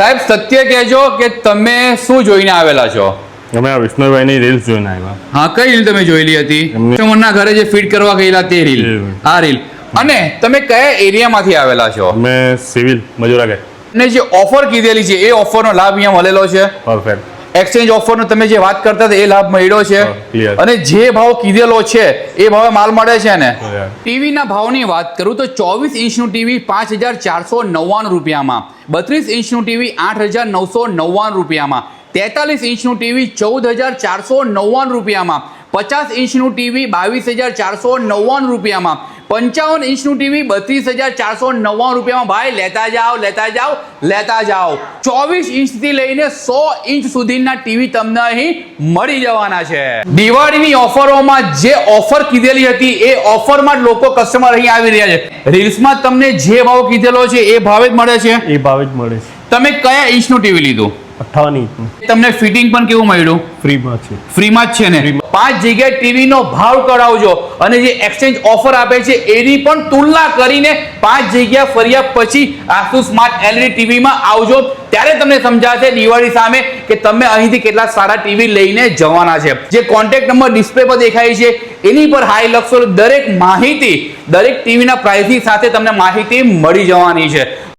સાહેબ સત્ય કહેજો કે તમે શું જોઈને આવેલા છો? અમે આ વિષ્ણુભાઈની રીલ્સ જોઈને આવ્યા. હા કઈ રીલ તમે જોયેલી હતી? કસ્ટમરના ઘરે જે ફીટ કરવા ગયેલા તે રીલ. આ રીલ અને તમે કયા એરિયામાંથી આવેલા છો? અમે સિવિલ મજૂરા કે ને જે ઓફર કીધેલી છે એ ઓફરનો લાભ અહીંયા મળેલો છે? પરફેક્ટ એક્સચેન્જ ઓફરનો તમે જે વાત કરતા હતા એ લાભ મળ્યો છે. અને જે ભાવ કીધેલો છે એ ભાવે માલ મળે છે ને? Yeah. ટીવીના ભાવની વાત કરું તો ચોવીસ ઇંચનું ટીવી પાંચ હજાર ચારસો નવ્વાણું રૂપિયામાં બત્રીસ ઇંચનું ટીવી આઠ હજાર નવસો નવ્વાણું રૂપિયામાં તેતાલીસ ઇંચનું ટીવી ચૌદ હજાર ચારસો નવ્વાણું રૂપિયામાં પચાસ ઇંચનું ટીવી બાવીસ હજાર ચારસો નવ્વાણું રૂપિયામાં પંચાવન ઇંચનું ટીવી બત્રીસ હજાર ચારસો નવ્વાણું રૂપિયામાં ભાઈ લેતા જાઓ લેતા જાઓ લેતા જાઓ. ચોવીસ ઇંચથી લઈને સો ઇંચ સુધીના ટીવી તમને અહીં મળી જવાના છે. દિવાળીની ઓફરોમાં જે ઓફર કીધેલી હતી એ ઓફરમાં જ લોકો કસ્ટમર અહીં આવી રહ્યા છે. રીલ્સમાં તમને જે ભાવ કીધેલો છે એ ભાવે જ મળે છે? એ ભાવે જ મળે છે. તમે કયા ઇંચનું ટીવી લીધું? અઠ્ઠાવન ઇંચનું તમને ફિટિંગ પણ કેવું મળ્યું? ફ્રીમાં છે. ફ્રીમાં જ છે ને? પાંચ જગ્યાએ ટીવીનો ભાવ કરાવજો અને જે એક્સચેન્જ ઓફર આપે છે એની પણ તુલના કરીને પાંચ જગ્યા ફર્યા પછી આસુ સ્માર્ટ એલઈડી ટીવીમાં આવજો. ત્યારે તમને સમજાશે દિવાળી સામે કે તમે અહીંથી કેટલા સારા ટીવી લઈને જવાના છે. જે કોન્ટેક્ટ નંબર ડિસ્પ્લે પર દેખાય છે એની પર હાઈ લખશો દરેક માહિતી દરેક ટીવીના પ્રાઇસની સાથે તમને માહિતી મળી જવાની છે.